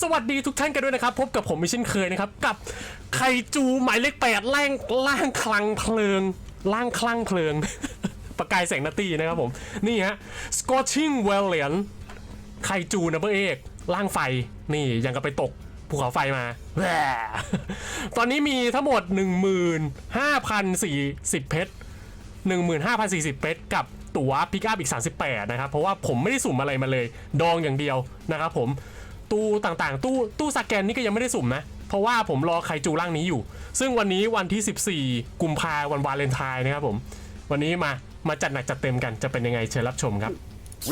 สวัสดีทุกท่านกันด้วยนะครับ พบกับผมไม่เช่นเคยนะครับ กับไคจูหมายเลขแปดล่างล่างคลังเพลิงล่างคลั่งเพลิง ประกายแสงนาตีนะครับผม นี่ฮะ Scorching Valiant ไคจูนัมเบอร์เอกล่างไฟ นี่ยังกับไปตกภูเขาไฟมาแหวตอนนี้มีทั้งหมด 15,040 เพชร 15,040 เพชรกับตั๋วพิกอัพอีก 38 นะครับ เพราะว่าผมไม่ได้สุ่มอะไรมาเลย ดองอย่างเดียวนะครับผม ตู้ต่างๆ ตู้ตู้สแกนนี่ก็ยังไม่ได้สุ่มนะ เพราะว่าผมรอไคจูร่างนี้อยู่ ซึ่งวันนี้วันที่ 14 กุมภาวันวาเลนไทน์นะครับผม วันนี้มามาจัดหนักจัดเต็มกันจะเป็นยังไงเชิญรับชมครับ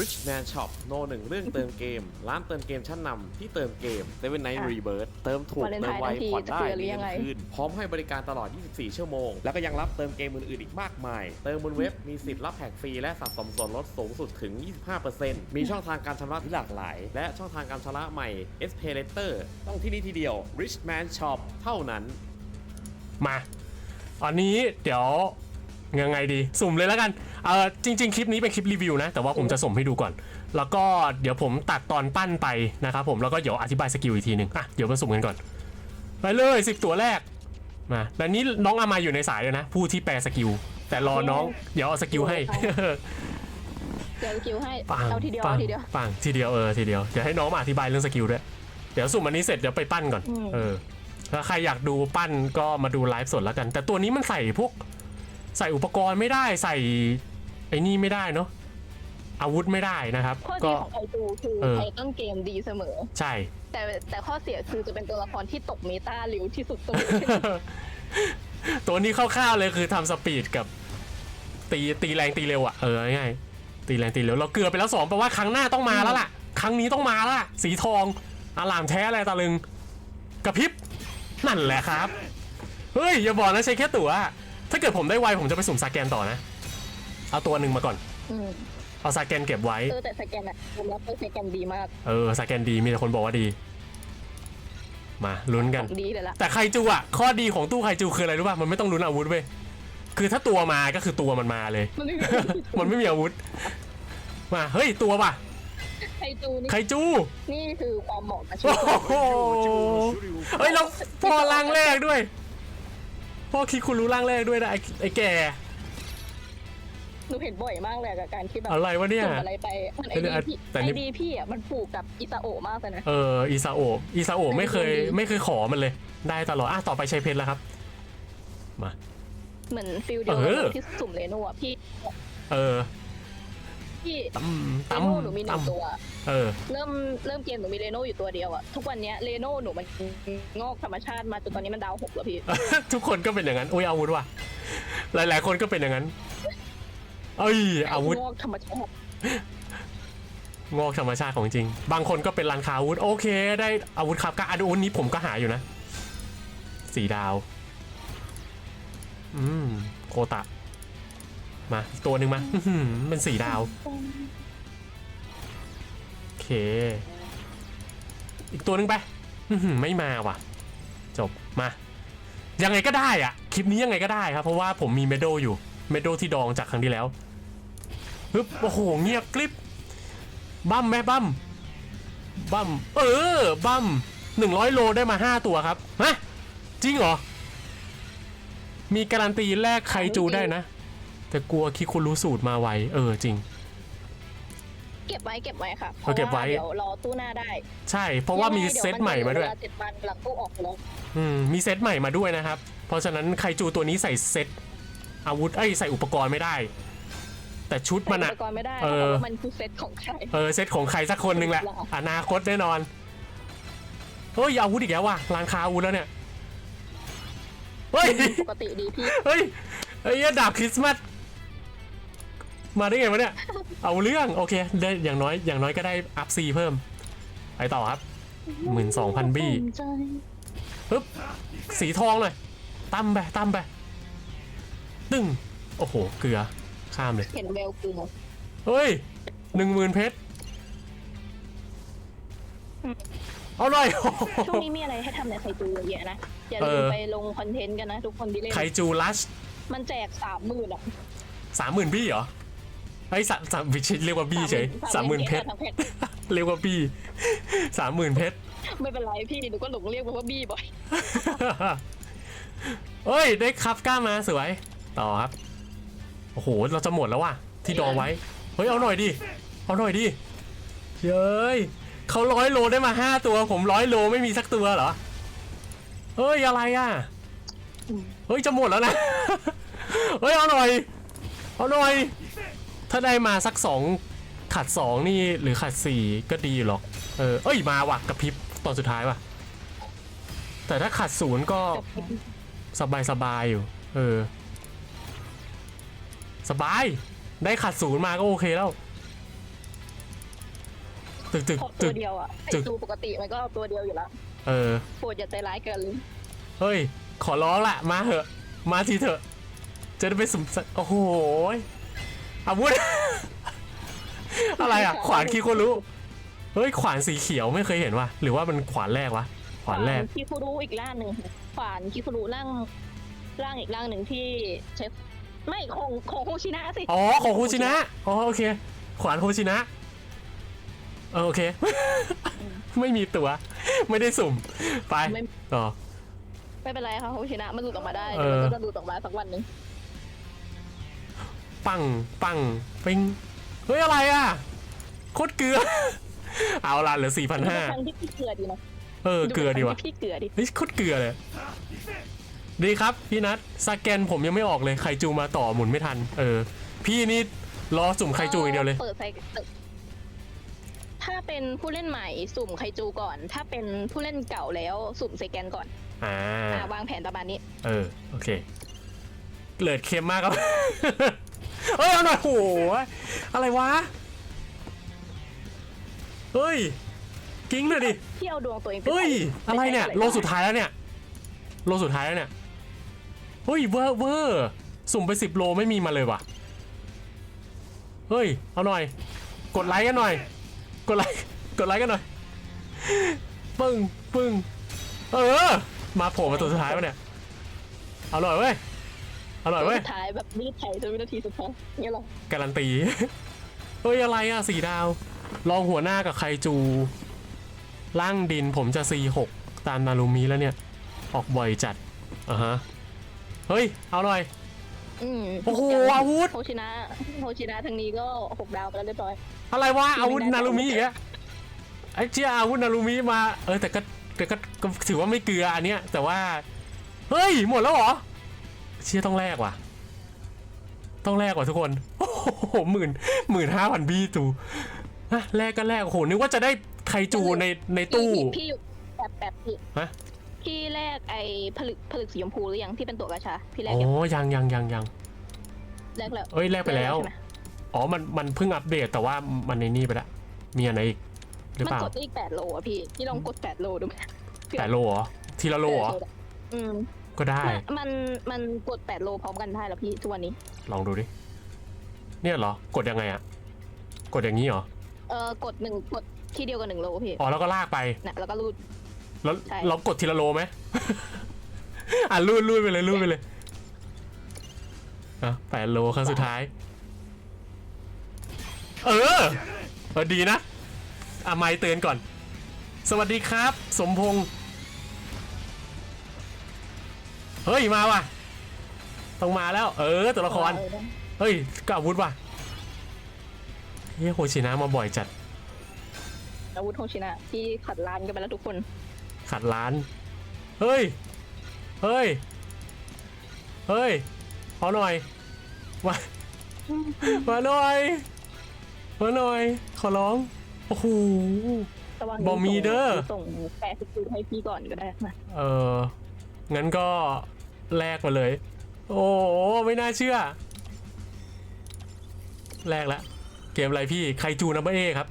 Rich Man Shop โนหนึ่งเรื่องเติมเกม ร้านเติมเกมชั้นนำที่เติมเกม Seven Night ค่ะ Rebirth เติมถูกวาเลนเติไทมน์ไวทั้งทีผ่อนได้จะเคลียร์หรือยังไงคืนพร้อมให้บริการตลอด 24 ชั่วโมง แล้วก็ยังรับเติมเกมอื่นๆอีกมากมาย เติมบนเว็บมีสิทธิ์รับแพ็กฟรีและสะสมส่วนลดสูงสุดถึง 25%มีช่องทางการชำระที่หลากหลาย และช่องทางการชำระใหม่ S Pay Later ต้องที่นี่ทีเดียว Rich Man Shop เท่านั้น มา อันนี้เดี๋ยว ยังไงดี สุ่มเลยแล้วกันเออจริง ๆ คลิปนี้เป็นคลิปรีวิวนะ แต่ว่าผมจะสุ่มให้ดูก่อน แล้วก็เดี๋ยวผมตัดตอนปั้นไปนะครับผมแล้วก็เดี๋ยวอธิบายสกิลอีกทีหนึ่งอะเดี๋ยวมาสุ่มกันก่อน ไปเลยสิบตัวแรกมาแล้วนี้น้องอามาอยู่ในสายเลยนะ ผู้ที่แปลสกิล แต่รอน้องเดี๋ยวเอาสกิลให้เดี๋ยวคิวให้ปังเอาทีเดียวปังเอาทีเดียวปังทีเดียวเออทีเดียวเดี๋ยวให้น้องมาอธิบายเรื่องสกิลด้วยเดี๋ยวสุ่มอันนี้เสร็จเดี๋ยวไปปั้นก่อนอืมเออถ้าใครอยากดูปั้นก็มาดูไลฟ์สดแล้วกัน แต่ตัวนี้มันใส่พวก ใส่อุปกรณ์ไม่ได้ใส่ไอ้นี่ไม่ได้เนาะอาวุธไม่ได้นะครับ ข้อดีก็ ของไอจูคือเออไอต้นเกมดีเสมอ ใช่ แต่แต่ข้อเสียคือจะเป็นตัวละครที่ตกเมตาเร็วที่สุดตัวตัวนี้คร่าวๆเลยคือทำสปีดกับ ตีตีแรงตีเร็วอะเออง่ายๆตีแรงตีเร็วเราเกลือไปแล้วสองแปลว่าครั้งหน้าต้องมาแล้วล่ะ ครั้งนี้ต้องมาแล้วล่ะ สีทองอลามแท้อะไรตะลึงกระพริบนั่นแหละครับ เฮ้ย อย่าบอกนะใช้แค่ตั๋ว ถ้าเกิดผมได้ไวผมจะไปสุ่มสแกนต่อนะ เอาตัวหนึ่งมาก่อน อืมเอาสแกนเก็บไว้ เออแต่สแกนอะผมรับไปสแกนดีมากเออสแกนดีมีแต่คนบอกว่าดี มาลุ้นกันของดีเลยล่ะแต่ไคจูอะ ข้อดีของตู้ไคจูคืออะไรรู้ป่ะ มันไม่ต้องลุ้นอาวุธเว้ย คือถ้าตัวมาก็คือตัวมันมาเลย มันไม่มีมันไม่มีอาวุธ มา เฮ้ย ตัวป่ะไอจูนี่ไคจู นี่คือความเหมาะกับชีโอ้วิตโหเฮ้ยเราพอร่างแรกด้วย พ่อคิดคุณรู้ร่างแรกด้วยนะไอ้ไอ้แกหนูเห็นบ่อยมากเลยกับการที่แบบอะไรวะเนี่ยส่งอะไรไปมันไอเดี๋ดียวพี่แต่ไอนี่ดีพี่อะมันผูกกับอิซาโอะมากเลยนะ เอออิซาโอะอิซาโอะไม่เคยไม่ดี ไม่เคยขอมันเลย ได้ตลอดอะต่อไปใช้เพชรแล้วครับ มา เหมือนฟิลเดียวเออ กับที่สุ่มเลโน่อะพี่ เออ พี่ตั้มเลตั้มโน่หนูมีหนึ่ตั้มงตัว เออ เริ่มเริ่มเกมหนูมีเรโน่อยู่ตัวเดียวอะทุกวันเนี้ยเรโน่หนูมันงอกธรรมชาติมาจนตอนนี้มันดาวหกแล้วพี่ ทุกคนก็เป็นอย่างนั้น อุ้ยอาวุธว่ะ หลาย ๆ คนก็เป็นอย่างนั้น เอ้ย อาวุธ งอกธรรมชาติงอกธรรมชาติของจริง บางคนก็เป็นร้านค้าอาวุธ โอเค ได้อาวุธครับก็อาวุธนี้ผมก็หาอยู่นะ สีดาว อืม โคตะ มาอีกตัวหนึ่งมาเป็นสีดาว โอเค อีกตัวหนึ่งไปไม่มาว่ะ จบมา ยังไงก็ได้อะคลิปนี้ยังไงก็ได้ครับ เพราะว่าผมมีเมโดอยู่ เมโดที่ดองจากครั้งที่แล้วฮึบโอ้โหเงียบกริบบั้มแม่บั้มบั้มเออบั้มหนึ่งร้อยโลได้มาห้าตัวครับฮะจริงเหรอ มีการันตีแลกไคจูได้นะ แต่กลัวคิดคุณรู้สูตรมาไวเออจริง เก็บไว้เก็บไว้ค่ะเออเก็บไว้เดี๋ยวรอตู้หน้าได้ใช่ เพราะว่ามีเซตใหม่มาด้วยเวลเจ็ดวันหลังตู้ออกแล้วอืมมีเซตใหม่มาด้วยนะครับ เพราะฉะนั้นไคจูตัวนี้ใส่เซตอาวุธเอ้ยใส่อุปกรณ์ไม่ได้ แต่ชุดมันใส่อะอุปกรณ์ไม่ได้เอเพอราะว่ามันคือเซตของใคร เออเซตของใครสักคนหนึ่งแหละอนาคตแน่นอนเฮ้ยอาวุธอีกแล้วว่ะร้านค้าอาวุธแล้วเนี่ยเฮ้ย ปกติดีพี่ เฮ้ยไอ้เหี้ยดาบคริสต์มาส มาได้ไงวะเนี่ย เอาเรื่อง โอเค ได้อย่างน้อยอย่างน้อยก็ได้อัพซีเพิ่ม ไปต่อครับหมื่นสองพันบี้ปึ๊บสีทองเลยตั้มไปตั้มไปตึ้งโอ้โห เกลือ ข้ามเลย เห็นแววกลัวเฮ้ยหนึ่งหมื่นเพชรเอาหน่อยช่วงนี้มีอะไรให้ทำในไคจูเยอะแยะนะ อย่าเอลืมอไปลงคอนเทนต์กันนะ ทุกคนที่เล่นไคจูลัช มันแจกสามหมื่นอะสามหมื่นบี้เหรอ ไอ้ยสามสามวิชิเรียกว่าบี้เฉยสามหมื่นเพชรทั้งเพชรเรียกว่าบี้สามหมื่นเพชรไม่เป็นไรพี่หนูก็หลงเรียกมันว่าบี้บ่อยเฮ้ยได้ครับกล้ามาสวยต่อครับโอ้โหเราจะหมดแล้วว่ะที่ดองไว้เฮ้ยเอาหน่อยดิเอาหน่อยดิเย้ยเขาร้อยโลได้มาห้าตัว ผมร้อยโลไม่มีสักตัวเหรอเฮ้ยอะไรอะเฮ้ยจะหมดแล้วนะเฮ้ยเอาหน่อยเอาหน่อย ถ้าได้มาสักสองขัดสองนี่หรือขัดสี่ก็ดีหรอก เออ เอ้ยมาว่ะกระพริบตอนสุดท้ายว่ะ แต่ถ้าขัดศูนย์ก็สบายสบายอยู่ เออ สบาย ได้ขัดศูนย์มาก็โอเคแล้ว ตึกตึกตัตึวก เดียวอะจึไอ้กตูปกติมันก็เอาตัวเดียวอยู่แล้วเออ โปรดอย่าใจร้ายเกินเฮ้ย ขอร้องละมาเถอะ มาทีเถอะ จะได้ไปสมโอ้โห อาวุธ อะไรอะ ขวานคีโครู้เฮ้ย ขวานสีเขียวไม่เคยเห็นว่ะ หรือว่ามันขวานแรกวะ ขวานแรก คิคุรุอีกร่างหนึ่งขวานคิคุรุร่างร่างอีกร่างหนึ่งที่ใช้ไม่ของของโฮชินะสิ อ๋อ ของโฮชินะ อ๋อ โอเค ขวานโฮชินะ เออ โอเค ไม่มีตัว ไม่ได้สุ่ม ไปไม่ต่อ ไม่เป็นไรค่ะโฮชินะ มันหลุดออกมาได้เอเดี๋ยวอมันก็จะหลุดออกมาสักวันหนึ่ง ปังปังปิงเฮ้ยอะไรอะโคตรเกลือ เอาละเหลือสี่พันห้าครั้งที่พี่เกลือดีนะเออเกลือดีวะครั้งที่พี่เกลือดีเฮ้ยโคตรเกลือเลยดีครับพี่นัทสแกนผมยังไม่ออกเลยไคจูมาต่อหมุนไม่ทัน เออ พี่นี่รอสุ่มไคจูอย่างเดียวเลยเปิดไซถ้าเป็นผู้เล่นใหม่สุ่มไคจูก่อน ถ้าเป็นผู้เล่นเก่าแล้วสุ่มไซแกนก่อนอ่าอ่าวางแผนประมาณนี้ เออ โอเคเลือดเค็มมากครับ เฮ้ยเอาหน่อยโหอะไรวะ เฮ้ย กิ้งหน่อยดิที่เอาดวงตัวเองปเฮ้ย ใส่อะไรเนี่ยปใส่โลสุดท้ายแล้วเนี่ย โลสุดท้ายแล้วเนี่ย เฮ้ย เวอร์เวอร์สุ่มไปสิบโลไม่มีมาเลยว่ะ เฮ้ย เอาหน่อย กดไลค์กันหน่อย กดไลค์ กดไลค์กันหน่อย ปึ้ง ปึ้ง เออ มาโผล่มาตัวสุดท้ายปะเนี่ย เอาหน่อยเว้ยเอาหน่อยตัวเว้ยสุดท้ายแบบรีดไถจนวินาทีสุดท้ายเนี่ยหรอการันตี เฮ้ยอะไรอะสีดาว ลองหัวหน้ากับไคจู ล่างดินผมจะ C6 ตามนารูมิแล้วเนี่ย ออกบ่อยจัดอะฮะ เฮ้ย เอาหน่อย อืมโอ้โหอาวุธโฮชินะโฮชินะทางนี้ก็หกดาวไปแล้วเรียบร้อย อะไรวะที่อาวุธไม่ได้นารูมิอีกอะไอ้เชี่ยอาวุธนารูมิมา เออแต่ก็แต่ก็ก็ถือว่าไม่เกลืออันเนี้ยแต่ว่า เฮ้ย หมดแล้วเหรอ เชี่ยต้องแลกว่ะ ต้องแลกว่ะทุกคน โอ้โหหมื่นหมื่นห้าพันบีตูฮะแลกก็แลกโอ้โหนึกว่าจะได้ไคจูในในตู้พี่พี่อยู่แบบแบบพี่ฮะพี่แรกไอ้ผลึกผลึกสีชมพูหรือยังที่เป็นตัวกระชาพี่แรกโอ้ยังยังยังยังยังแรกแล้วเอ้ยแลกไปแล้วใช่หมอ๋อ มัน มันเพิ่งอัปเดตแต่ว่ามันในนี่ไปแล้วมีอะไรอีกหรือมันเปล่ากดได้อีกแปดโลอะพี่ พี่ลองกดแปดโลดูไหมแต่โลเหรอ ทีละโลเหรอเอออืม ก็ได้ มันมันกดแปดโลพร้อมกันได้แล้วพี่ทุกวันนี้ ลองดูดิ เนี่ยเหรอ กดยังไงอะกดอย่างนี้เหรอ เออกดหนึ่งกดทีเดียวกับหนึ่งโลพี่อ๋อ แล้วก็ลากไป นะแล้วก็รูด แล้วใช่ เรากดทีละโลไหม อะรูดรูดไปเลยรูดไปเลยอะแปดโลครั้งสุดท้าย เออเออดีนะอะไม่เตือนก่อน สวัสดีครับ สมพงษ์ เฮ้ยมาว่ะต้องมาแล้ว เออตัวละคร เฮ้ยก็อาวุธว่ะเฮ้ยโฮชินะมาบ่อยจัดอาวุธโฮชินะที่ขัดลานกันไปแล้วทุกคน ขัดร้าน เฮ้ย เฮ้ย เฮ้ยขอหน่อย มา มาหน่อย มาหน่อย ขอร้อง โอ้โหระวังบ่มีเด้อส่งแปดสิบจูให้พี่ก่อนก็ได้นะเออ งั้นก็ แลกมาเลย โอ้โหไม่น่าเชื่อ แลกละ เกมอะไรพี่ใครจูนัมเบอร์เอครับ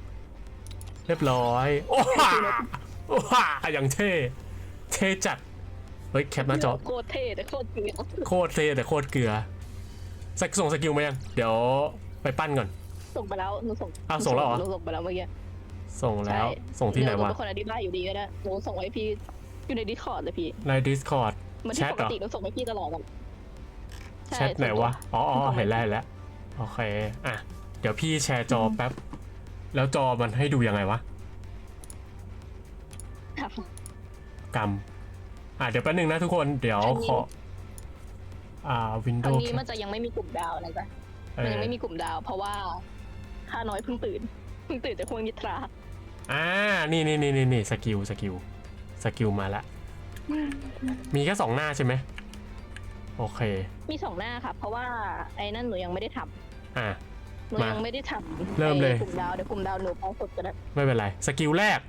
เรียบร้อย โอ้ฮ่าโอ้ฮ่าอย่างเท่ เท่จัด เฮ้ยแคปหน้าจอโคตรเท่แต่โคตรเกลียดโคตรเท่แต่โคตรเกลือสักส่งสกิลมายัง เดี๋ยวไปปั้นก่อน ส่งไปแล้วหนูส่งอ้าวส่งแล้วเหรอหนูส่งไปแล้วเมื่อกี้ ส่งแล้วใช่ส่งที่ไหนเดี๋ยววะเป็นคนอธิบายอยู่ดีก็ได้หนูส่งไว้พี่อยู่ในดิสคอร์ดเลยพี่ ใน Discord เหมือนแชที่ทปเหรกอติหนูส่งให้พี่ตลอดอะใช่แชทไหนวะ อ๋ออ๋อส่งไปเห็นแล้วเห็นแล้วโอเค อะ เดี๋ยวพี่แชร์จอแป๊บ แล้วจอมันให้ดูยังไงวะครับกรรมอะเดี๋ยวแป๊บนึงนะทุกคน เดี๋ยวอันนี้ขอ อ่าวินคโดรั้งว์นี้มันจะยังไม่มีกลุ่มดาวนะจ๊ะเอมันอยังไม่มีกลุ่มดาว เพราะว่าข้าน้อยเพิ่งตื่น เพิ่งตื่นจากควงนิทรา อ่านี่นี่นี่นี่นี่สกิล สกิล สกิลมาละ มีแค่สองหน้าใช่ไหมโอเค มีสองหน้าค่ะ เพราะว่าไอ้นั่นหนูยังไม่ได้ทอะำหนูยังไม่ได้ทำเริ่มเลย ไอ้กลุ่มดาวเดี๋ยวกลุ่มดาวหนูพอสุดกันนะไม่เป็นไร สกิลแรก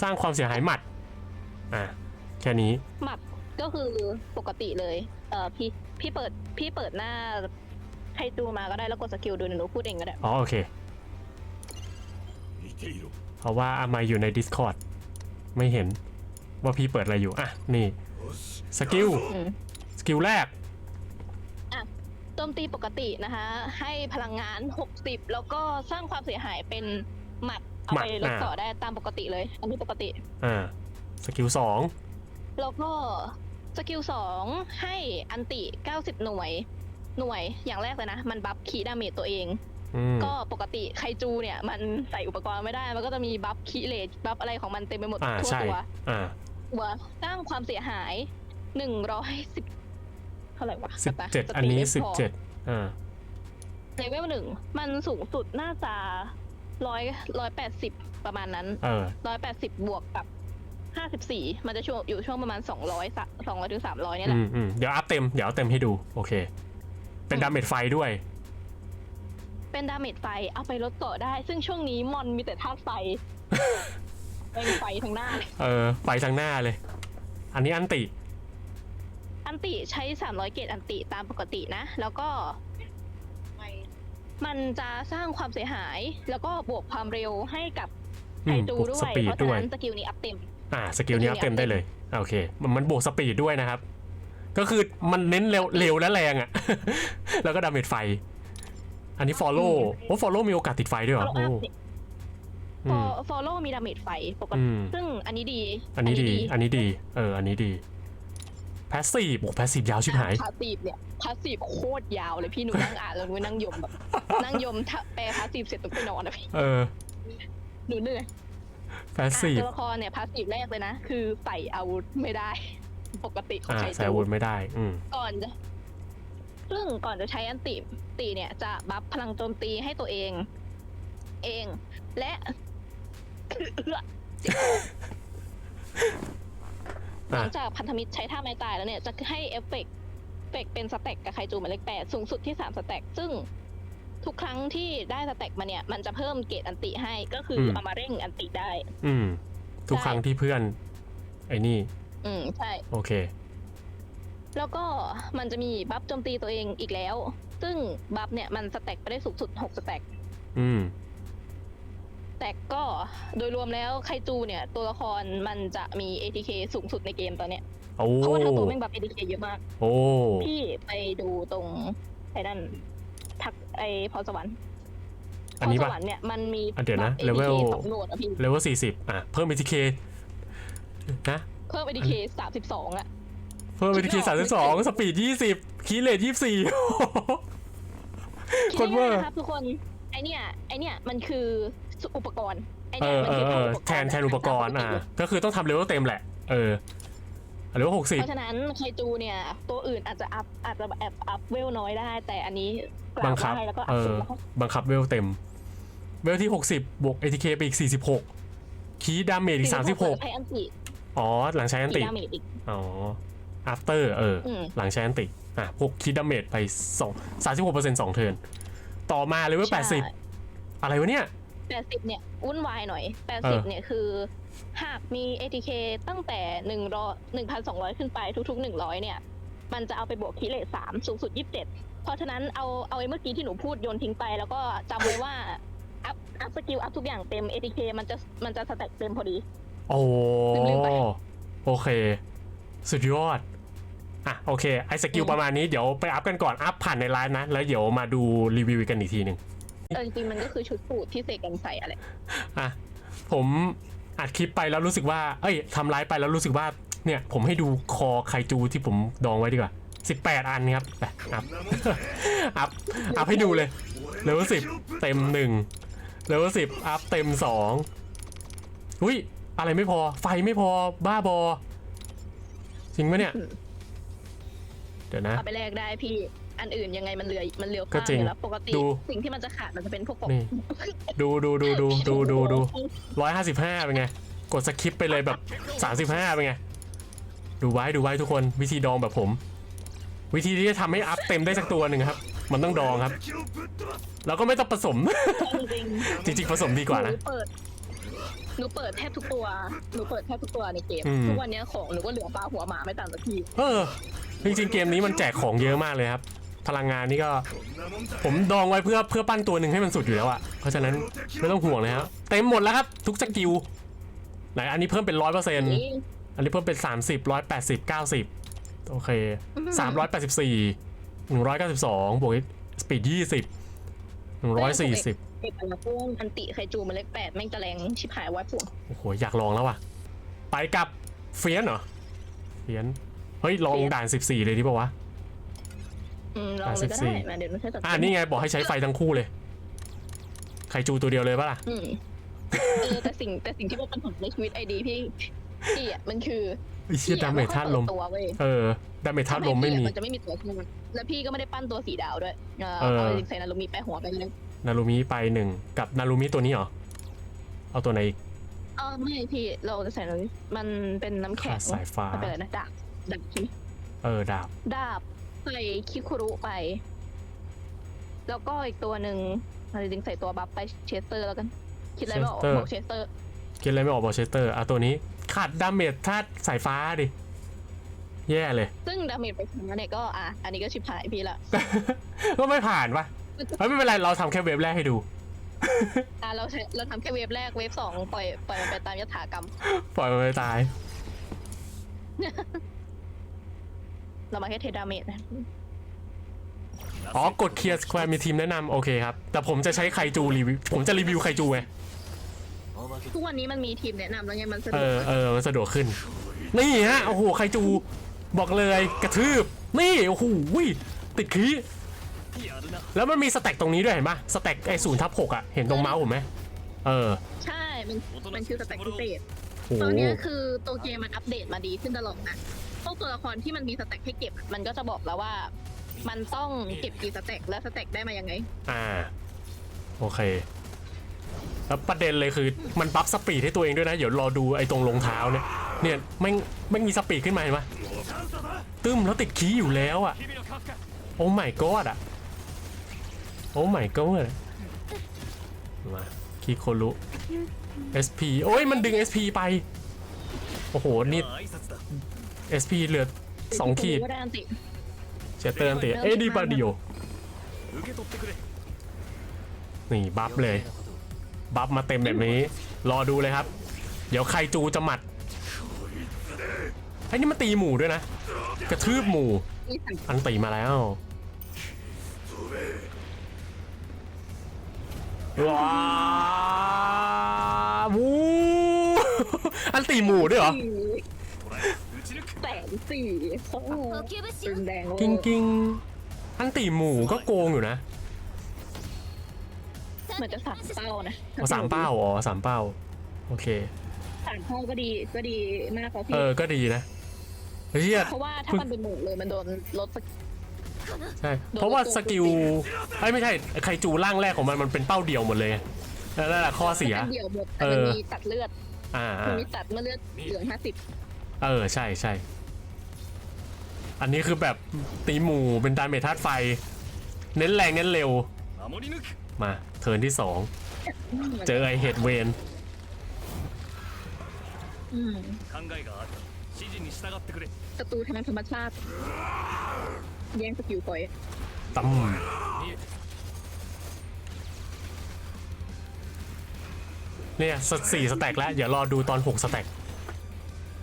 สร้างความเสียหายหมัด อะ แค่นี้ หมัดก็คือปกติเลย เออพี่พี่เปิดพี่เปิดหน้าให้ดูมาก็ได้แล้วกดสกิลดูหนูพูดเองก็ได้อ๋อ โอเค เพราะว่าอามาอยู่ใน Discord ไม่เห็น ว่าพี่เปิดอะไรอยู่ อะ นี่よしสกิล อืมสกิลแรก โจมตีปกตินะคะ ให้พลังงาน 60 แล้วก็สร้างความเสียหายเป็นหมัด เอาหมัดไปลดอ่า ต่อได้ตามปกติเลย อันนี้ปกติ อ่า สกิลสอง แล้วก็สกิลสองให้อันติ 90 หน่วย หน่วยอย่างแรกเลยนะ มันบัฟคีดาเมจตัวเอง อืม ก็ปกติไคจูเนี่ย มันใส่อุปกรณ์ไม่ได้ มันก็จะมีบัฟคีเลจบัฟอะไรของมันเต็มไปหมดอ่าทั่วใช่ ตัว อ่า ตัวสร้างความเสียหายหนึ่งร้อยสิบเท่าไหร่วะสิบแป๊เจ็ดสติอันนี้ไม่สิบพอเจ็ดอ่าเลเวลหนึ่งมันสูงสุดน่าจะร้อยร้อยแปดสิบประมาณนั้นเออร้อยแปดสิบบวกกับห้าสิบสี่มันจะช่วงอยู่ช่วงประมาณสองร้อยสองร้อยถึงสามร้อยเนี่ยแหอืละมอืมเดี๋ยวอัพเต็มเดี๋ยวเอาเต็มให้ดู โอเค เป็นอืมดาเมจไฟด้วย เป็นดาเมจไฟเอาไปลดต่อได้ ซึ่งช่วงนี้มอนมีแต่ธาตุไฟ เป็นไฟทั้งหน้าเลยเออไฟทางหน้าเลย อันนี้อันติ อันติใช้ 300 เกตอันติตามปกตินะ แล้วก็มันจะสร้างความเสียหาย แล้วก็บวกความเร็วให้กับอืไคมจูบวกด้วสยปีดเพราะฉะด้วยนั้นสกิลนี้อัพเต็ม อ่าสกิลนี้อัพเต็มได้เลยอ่าโอเค มันมันบวกสปีดด้วยนะครับ ก็คือมันเน้นเร็วเร็วและแรงอะ แล้วก็ดาเมจไฟ อันนี้ follow โอ้ follow มีโอกาสติดไฟด้วยเหรอ follow โอ้ up อืม ฟอลโล่มีดาเมจไฟปกอืติม ซึ่งอันนี้ดีอันนี้ดี อันนี้ดี เออ อันนี้ดีแพสซีฟโอ้แพสซีฟยาวชิบหาย พาสซีฟเนี่ยพาสซีฟโคตรยาวเลยพี่หนูนั่งอ่านแล้วหนูนั่งยมแบบนั่งยมถ้าแปลพาสซีฟเสร็จต้องไปนอนนะพี่เออหนูเหนื่อยแพสซีฟตัวละครเนี่ยพาสซีฟแรกเลยนะ คือใส่อาวุธไม่ได้ ปกติของอ่าไคใส่จูอาวุธไม่ได้ อืม ก่อนจะซึ่งก่อนจะใช้อันติตีเนี่ยจะบัฟพลังโจมตีให้ตัวเอง เอง และ หลัอะงจากพันธมิตรใช้ท่าไม้ตายแล้วเนี่ยจะให้เอฟเฟกต์เฟกต์เป็นสแต็กกับไคจูหมายเลขแปดสูงสุดที่สามสแต็กซึ่งทุกครั้งที่ได้สแต็กมาเนี่ย มันจะเพิ่มเกรดอันติให้ก็คือเอามาเร่งอันติได้ อืม ทุกครั้งที่เพื่อน ไอ้นี่ อืมใช่ โอเค แล้วก็มันจะมีบัฟโจมตีตัวเองอีกแล้ว ซึ่งบัฟเนี่ยมันสแต็กไปได้สูงสุด6สแต็กอืม แต่ก็โดยรวมแล้วไคจูเนี่ย ตัวละครมันจะมี ATK สูงสุดในเกมตอนเนี้ยโอ้เพราะว่าถ้าตัวแม่งบัฟ ATK เยอะมาก โอ้พี่ไปดูตรงไอ้นั่นทักไอ้พรสวรรค์พอันรนี้สปะวรรค์เนี่ยมันมีอะเดี๋ยวนะบัฟ level ATK สองโหนดอะพี่เลเวลสี่สิบอะเพิ่ม ATK นะเพิ่ม ATK สามสิบสองอะเพิ่ม ATK สามสิบสองสปีดยี่สิบคีเลทยี่สี่คิดคนเวอร์ง่ายๆนะครับทุกคนไอ เนี่ยไอเนี่ยมันคืออุปกรณ์ไอเอเนี่ยอมันเอคืออเออแทนแทนอุปกรณ์อะ ก็คือต้องทำเลเวลเต็มแหละ เออเลเวลหกสิบเพราะฉะนั้นไคจูเนี่ย ตัวอื่นอาจจะอัพอาจจะแอบอัพเวลน้อยได้ แต่อันนี้กบัล่างวคับ ได้แล้วก็อัเอพอสูงแล้วก็บังคับเวลเต็ม เวลที่หกสิบบวก ATK ไปอีกสี่สิบหกคีดาเมจอีกสามสิบหกใช้อันติอ๋อ หลังใช้อันติ ดาเมจอีก อ๋อ after เอออมหลังใช้อันติ อะ พวกคิดดาเมจไปสองสามสิบหกเปอร์เซ็นต์สองเทิร์น ต่อมาเลเวลแปดสิบอะไรวะเนี่ยแปดสิบเนี่ยวุ่นวายหน่อยแปดเอสิบอเนี่ยคือ หากมี ATK ตั้งแต่หนึ่งร้อยหนึ่งพันสองร้อยขึ้นไปทุกๆหนึ่งร้อยเนี่ย มันจะเอาไปบวกคิเลสสามสูงสุดยี่สิบเจ็ดเพราะฉะนั้นเอาเอาไอ้เมื่อกี้ที่หนูพูดโยนทิ้งไป แล้วก็จำไว้ว่าอัพอัพสกิลอัพทุกอย่างเต็ม ATK มันจะมันจะสแต็กเต็มพอดี โอ้ลืมๆไปโอเค สุดยอด อะโอเคไอสกิลอืมประมาณนี้เดี๋ยวไปอัพกันก่อนอัพผ่านในไลน์นะ แล้วเดี๋ยวมาดูรีวิวกันอีกทีหนึ่งเออจริงๆมันก็คือชุดสูทที่เสกกันใส่อะไรอะผมอัดคลิปไปแล้วรู้สึกว่า เอ้ยทำไลฟ์ไปแล้วรู้สึกว่าเนี่ยผมให้ดูคอไคจูที่ผมดองไว้ดีกว่า18 อันครับไปอัพอัพอัพให้ดูเลยเลเวลสิบเต็มหนึ่งเลเวลสิบอัพเต็มสองอุ้ยอะไรไม่พอไฟไม่พอบ้าบอจริงไหมเนี่ย เดี๋ยวนะ เอาไปแลกได้พี่ อันอื่นยังไงมันเหลือมันเหลือก็ข้างจริงอยู่แล้วปกติดู สิ่งที่มันจะขาดมันจะเป็นพวกปกนี่ ดูดูดูดูดูดูดูร้อยห้าสิบห้าเป็นไง กดสคิปไปเลยแบบสามสิบห้าเป็นไง ดูไว้ดูไว้ทุกคนวิธีดองแบบผม วิธีที่จะทำให้อัพเต็มได้สักตัวหนึ่งครับ มันต้องดองครับ แล้วก็ไม่ต้องผสม จริงจริงๆผสมดีกว่านะหนูเปิดหนูเปิดแทบทุกตัวหนูเปิดแทบทุกตัวในเกมอืม ทุกวันเนี้ยของหนูก็เหลือปลาหัวหมาไม่ต่างจากพี่ เออ จริงๆเกมนี้มันแจกของเยอะมากเลยครับ พลังงานนี่ก็ ผมดองไว้เพื่อเพื่อปั้นตัวหนึ่งให้มันสุดอยู่แล้วอะเพราะฉะนั้นไม่ต้องห่วงเลยครับเต็มหมดแล้วครับ ทุกสกิลไหนอันนี้เพิ่มเป็นร้อยเปอร์เซ็นต์นี่อันนี้เพิ่มเป็น30 180 90โอเค384 192บวกสปีด20 140เอกลักษณ์พวกอันติไคจูมันเลขแปดแม่งจะแรงชิบหายไว้พวกโอ้โหอยากลองแล้วว่ะ ไปกับเฟียนเหรอเฟียน เฮ้ยลองด่าน 14 เลยดีป่าวะ อืมลองเลยก็สิบสี่ได้มาเดี๋ยวหนูใช้ตัดอ่านี่ไงบอกให้ใช้ไฟทั้งคู่เลยไคจูตัวเดียวเลยปะล่ะ อืมเออแต่สิ่งแต่สิ่งที่เป็นปัญหาในชีวิตไอดีพี่พี่อะมันคือไอ้เชี่ยดาเมจธาตุลม ตัวเว้ยเออดาเมจธาตุลมไม่มีนจะไม่มีตัวขึ้นแล้วพี่ก็ไม่ได้ปั้นตัวสีดาวด้วย เออเออ เอาใส่นารุมีแปะหัวไปเลยนารุมิไปหนึ่งกับนารุมิตัวนี้เหรอ เอาตัวไหนอีกเออไม่พี่เราจะใส่นารุมิมันเป็นน้ำแข็ขางดสายฟ้า มันเป็นอะไรนะดาบ ดาบใช่ไหมเออดาบ ดาบใส่คิคุรุไป แล้วก็อีกตัวหนึ่งเราจะดึงใส่ตัวบัฟไปเชสเตอร์แล้วกัน คิดอะไรไม่ออกเชสเตอร์บอกเชสเตอร์คิดอะไรไม่ออกบอกเชสเตอร์อะตัวนี้ขาดดาเมจธาตุสายฟ้าดิ แย่เลย ซึ่งดาเมจไปถึงเนี่ยก็อะ อันนี้ก็ชิบหายพี่ละ ก็ไม่ผ่านปะเฮ้ยไม่เป็นไรเราทำแค่เว็บแรกให้ดู อะเราใช้เราทำแค่เวฟแรกเวฟสองปล่อยปล่อยมันไปตามยถากรรม ปล่อยมันไปตาย เรามาแค่เทดาเมจนะอ๋อกดเคลียร์สแควร์มีทีมแนะนำโอเคครับ แต่ผมจะใช้ไคจูรีวิว ผมจะรีวิวไคจูไงทุกวันนี้มันมีทีมแนะนำแล้วไงมันสะดเอวกอเออมันสะดวกขึ้น นี่ฮะ โอ้โห ไคจู บอกเลยกระทืบ นี่ โอ้โหวิติดขี้แล้วมันมีสแต็กตรงนี้ด้วยเห็นปะสแต็กไอศูนย์ทับหกอะเห็นตรงเมาส์ผมไหมเออ ใช่ มันมันคือสแต็กพิเศษโอ้โห ตอนเนี้ยคือตัวเกมมันอัปเดตมาดีขึ้นตลอดนะพ วกตัวละครที่มันมีสแต็กให้เก็บ มันก็จะบอกแล้วว่า มันต้องเก็บกี่สแต็กและสแต็กได้มายังไง อ่า โอเค แล้วประเด็นเลยคือ มันบัฟสปีดให้ตัวเองด้วยนะ เดี๋ยวรอดูไอ้ตรงรองเท้าเนี่ย เนี่ยแม่งแม่งมีสปีดขึ้นมาเห็นปะตึ้มแล้วติดคีย์อยู่แล้วอะ โอ้ my god อะโอ้ my god มาคีโคลุ SP โอ้ยมันดึง SP ไป โอ้โห นี่ SP เหลือสองขีดก็ได้อันติ เชตเตอร์อันติเอ็ดดี้บาดิโอนี่บัฟเลย บัฟมาเต็มแบบนี้ รอดูเลยครับ เดี๋ยวใครจูจะหมัดไอ้นี่มันตีหมูด้วยนะ กระทืบหมูนี่สั่งอันตีมาแล้วว้าววู้อันตีหมูด้วยเหรอ แสนสี่โอ้โหรุนแรงเวอร์กิ้งกิ้งอันตีหมูก็โกงอยู่นะเหมือนจะสามเป้านะอ๋อสามเป้าอ๋อสามเป้าโอเคสามเป้าก็ดีก็ดีมากครับเอพี่อก็ดีนะเฮียเพราะว่าถ้ามันเป็นหมู่เลยมันโดนลดสกใช่เพราะว่าสกิลไอ้ยไม่ใช่ไคจูร่างแรกของมันมันเป็นเป้าเดียวหมดเลยนั่นแหละข้อเสียเดียวหมดแต่มันเออมีตัดเลือดอ่ามันอ่ามีตัดเมื่อเลือดเหลืองห้าสิบ เออใช่ใช่อันนี้คือแบบตีหมู่เป็นดาเมทัดไฟ เน้นแรงเน้นเร็ว มาเทิร์นที่สองเจอไอเฮดเวนศัตรูทางธรรมชาติ แย่งสกิลปล่อยตั้มเนี่ยสี่สแต็กแล้ว เดี๋ยวรอดูตอนหกสแต็ก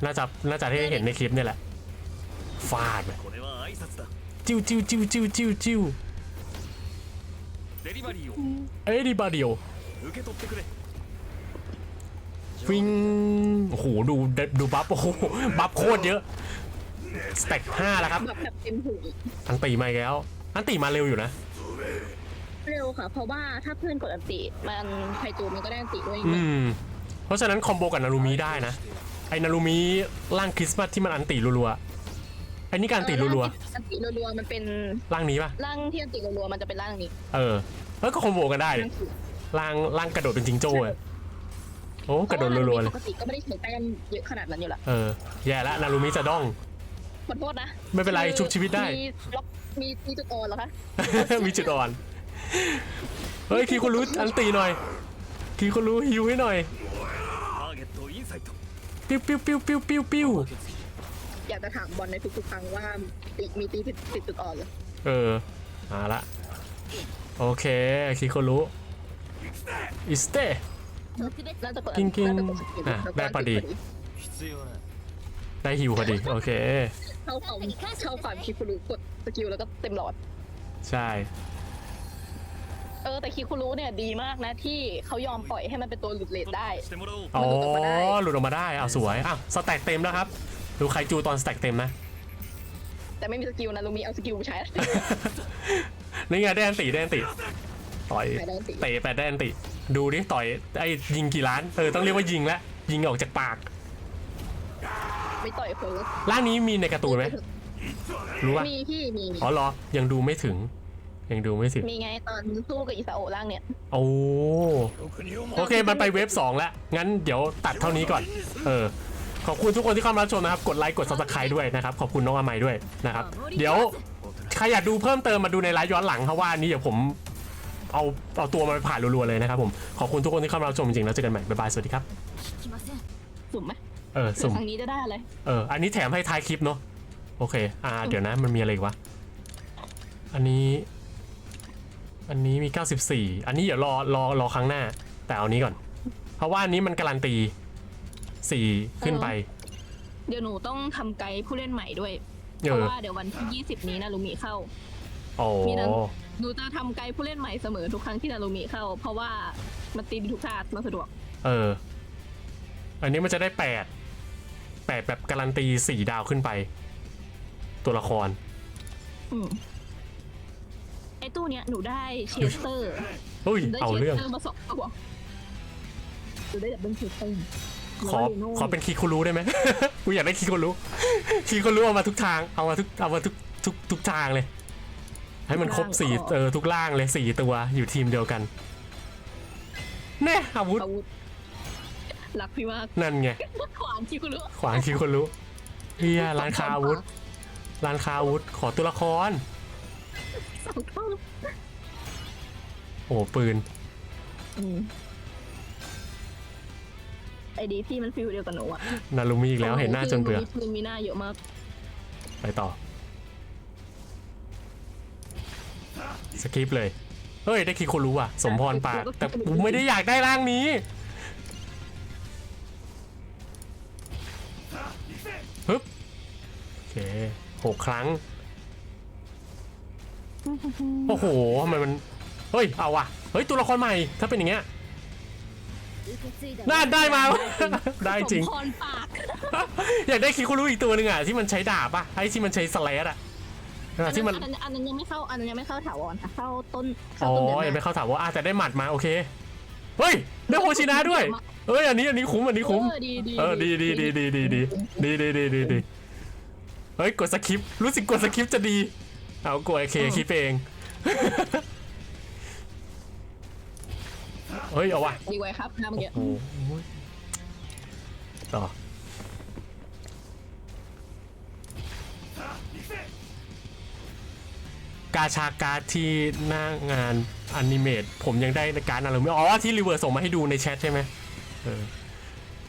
น่าจะน่าจะที่เห็นในคลิปนี่แหละฟาดจิ้วจิ้วจิ้วจิ้วจิ้วจิ้วเอริบาริโอฟิงโอ้โหดูดูบัฟโอ้โหบัฟโคตรเยอะสเต็กห้าแล้วครับอันตีมาแล้ว อันตีมาเร็วอยู่นะ เร็วค่ะ เพราะว่าถ้าเพื่อนกดอันตีมันไคจูมันก็ได้อันตีด้วยอืมเพราะฉะนั้นคอมโบกับนารูมิได้นะ นารูมิร่างคริสต์มาสที่มันอันติรัวๆไอ้นี่การอันติรัวอันติรัวๆมันเป็นๆร่างนี้ป่ะร่างที่อันติรัวๆมันจะเป็นร่างนี้เออเฮ้ยก็คอมโบกันได้ดิร่างสูงร่างร่างกระโดดเป็นจิงโจ้อะโอ้กระโดดรัวๆเลยปกติก็ไม่ได้ใช้แต้มเยอะขนาดนั้นอยู่ละเออแย่ละนารูมิจะด้อง ขอโทษนะไม่เป็นไรคือชุบชีวิตได้ มีล็อกมีมีจุดอ่อนเหรอคะ มีจุดอ่อน เฮ้ย คีคุณรู้อันตีหน่อย คีคุณรู้ฮิวให้หน่อย ปิ้วปิ้วปิ้วปิ้วปิ้วปิ้วอยากจะถามบอลในทุกๆครั้งว่าตีมีตีติดติดจุดอ่อนเหรอเออ มาละ โอเคคิโครุอิสเตน่เดกิ้งกิ้งนกิลอะแล้ได้พอดี ได้ฮิวพอดี โอเค เข้าความเข้าความคิดคุณรู้กดสกิลแล้วก็เต็มหลอด ใช่ เออแต่คิคุรุเนี่ยดีมากนะที่เขายอมปล่อยให้มันเป็นตัวหลุดเลทได้ してもらおう อ๋อ มันหลุดออกมาได้ หลุดออกมาได้อ้าวสวยอ้าวสแต็กเต็มแล้วครับ ดูใครจูตอนสแต็กเต็มนะ แต่ไม่มีสกิลนะลุงมีเอาสกิลไปใช้ นี่ไงได้อันติได้อันติ ต่อย ไม่ได้สิ เตะไปได้อันติ ดูดิ ต่อย ไอ้ยิงกี่ล้าน เออ ต้องเรียกว่ายิงแล้ว ยิงออกจากปาก ไม่ต่อยเพิร์ ร่างนี้มีในการ์ตูนไหม รู้ป่ะ มีพี่มีมี อ๋อเหรอ ยังดูไม่ถึง ยังดูไม่สิบมีไงตอนสู้กับอิซาโอล่างเนี่ย โอ้โอเคมันไปเวฟสองแล้ว งั้นเดี๋ยวตัดเท่านี้ก่อน เออ ขอบคุณทุกคนที่เข้ามารับชมนะครับ กดไลค์กดซับสไคร b e ด้วยนะครับ ขอบคุณน้องอาไมด้วยนะครับ เดี๋ยวใครอยากดูเพิ่มเติมมาดูในไลฟ์ย้อนหลังครับว่านี้เดี๋ยวผมเอาเอาตัวมาผ่านรัวๆเลยนะครับผม ขอบคุณทุกคนที่เข้ามารับชมจริงๆแล้วเจอกันใหม่ บ๊ายบาย สวัสดีครับ สุ่มไหมเออสุ่มคงนี้จะได้อะไร เออ อันนี้แถมให้ท้ายคลิปเนาะ โอเค อ่า เดี๋ยวนะ มันมีอะไรวะ อันนี้ อันนี้มี 94 อันนี้เดี๋ยวรอรอรอครั้งหน้า แต่เอานี้ก่อน เพราะว่าอันนี้มันการันตี 4 ขึ้นไป เดี๋ยวหนูต้องทำไกด์ผู้เล่นใหม่ด้วยเอเพราะอว่าเดี๋ยววันที่ 20 นี้นารุมิเข้า โอ้มีนั้นหนูจะทำไกด์ผู้เล่นใหม่เสมอทุกครั้งที่นารุมิเข้า เพราะว่ามันตีทุกท่ามันสะดวก เออ อันนี้มันจะได้ 8 8 แบบการันตี 4 ดาวขึ้นไป ตัวละคร อืมไอ้ตู้เนี้ยหนูได้เชสเตอร์เฮ้ย ได้เอาเชสเรื่องเตอร์มาสองตัวหนูได้ดับเบิลเชสเตอร์ขอขอเป็นคีคุรู้ได้ไหม กูอยากได้คีคุรู้ คีคุรู้เอามาทุกทาง เอามาทุก เอามาทุกทุกทุกทางเลย ให้มันครบสี่เออทุกล่างเลยสี่ตัวอยู่ทีมเดียวกัน แน่อาวุธ อาวุธรักพี่มากนั่นไง ขวานคิคุรุขวางคีคุรู้เฮียร้านค้าอาวุธ ร้านค้าอาวุธ ขอตัวละคร โอ้ปืน อืมไอดีพี่มันฟิลเดียวกับหนูอะนารุมิอีกแล้วเห็นหน้าจนเบื่อคือมีหน้าเยอะมาก ไปต่อสกิปเลย เฮ้ย ได้คีโครู้อะ สมพรปาก แต่กูไม่ได้อยากได้ร่างนี้ ฮึบ โอเคหกครั้ง โอ้โหทำไมมัน เฮ้ยเอาว่ะเฮ้ยตัวละครใหม่ถ้าเป็นอย่างเงี้ยน่าได้มา ได้จริงสมพรปากอยากได้คิคุรู้อีกตัวหนึ่งอะที่มันใช้ดาบอะไอ้ที่มันใช้สแลดอะอะที่มันอันนั้นอันนั้นยังไม่เข้าอันนั้นยังไม่เข้าถาวรค่ะเข้าต้นอ๋เข้าอต้นเดือนหยังไม่น้าเข้าถามว่าอะแต่ได้หมัดมาโอเคเฮ้ยได้โฮชินะด้วยเอ้ยอันนี้อันนี้คุ้มอันนี้คุ้มเออดีดีเออดีดีดีดีดีดีดีดีดีดีดีเฮ้ยกดสคริปต์รู้สึกกดสคริปต์จะดี เอากดโอเคคิดไปเอง เฮ้ยเอาว่ะดีไว้ครับน้ำเมื่อกี้โอ้โหต่อกาชาการ์ดที่หน้างานอนิเมตผมยังได้การดอะไรไม่อ๋อที่รีเวิร์สส่งมาให้ดูในแชทใช่ไหมเออ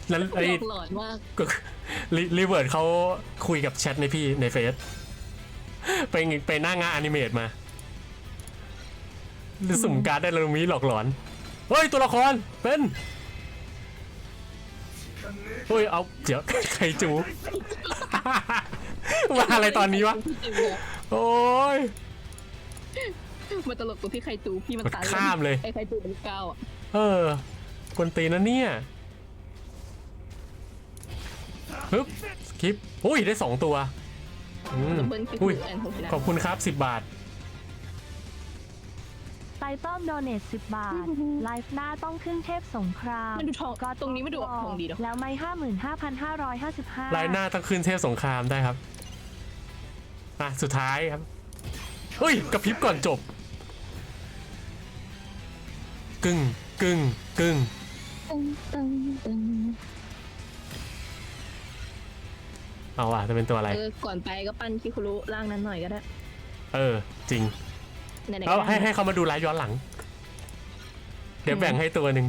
แล้วไอ้หลอกหลอนมากก็รีรีเวิร์สเขาคุยกับแชทในพี่ในเฟซไปไปหน้างานอนิเมตมาสุ่มการ์ดได้แล้วมีหลอกหลอน เฮ้ย ตัวละคร เป็นเฮ้ย เอาเดี๋ยวใครจูมาอะไรตอนนี้วะ โอ้ยมันตลกตรงที่ใครจูพี่มันกดตายข้ามเลย ไอ้ใครจูเป็นเก้าอะเออควนตีนนะเนี่ยฮึบสคลิปอุ้ย ได้สองตัวอืมเบิร์นคิดอุ้ยแอนโทชินะขอบคุณครับ10บาท ตเติลโดเนท10 บาท ไลฟ์หน้าต้องขึ้นเทพสงครามมันดูทองก็ตรงนี้มันดูออกทองดีเนอะ แล้วไม่55,555ลายหน้าต้องขึ้นเทพสงครามได้ครับอะสุดท้ายครับเฮ้ยกระพริบก่อนจบ กึ่งกึ่งกึ่งตึงตึงตึงเอาว่ะจะเป็นตัวอะไร เออก่อนไปก็ปั้นคิคุรุร่างนั้นหน่อยก็ได้ เออ จริง ไหนๆแล้วก็ให้ได้ให้เขามาดูไลฟ์ย้อนหลัง เดี๋ยวแบ่งให้ตัวหนึ่ง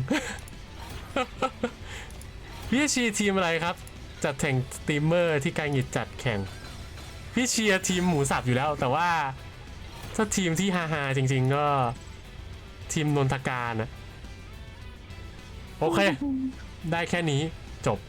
พี่เชียร์ทีมอะไรครับ จัดแข่งสตรีมเมอร์ที่การหยิดจัดแข่ง พี่เชียร์ทีมหมูสับอยู่แล้ว แต่ว่า ถ้าทีมที่ฮาฮาๆจริง ๆ ก็ ทีมนนทการนะโอเค ได้แค่นี้จบ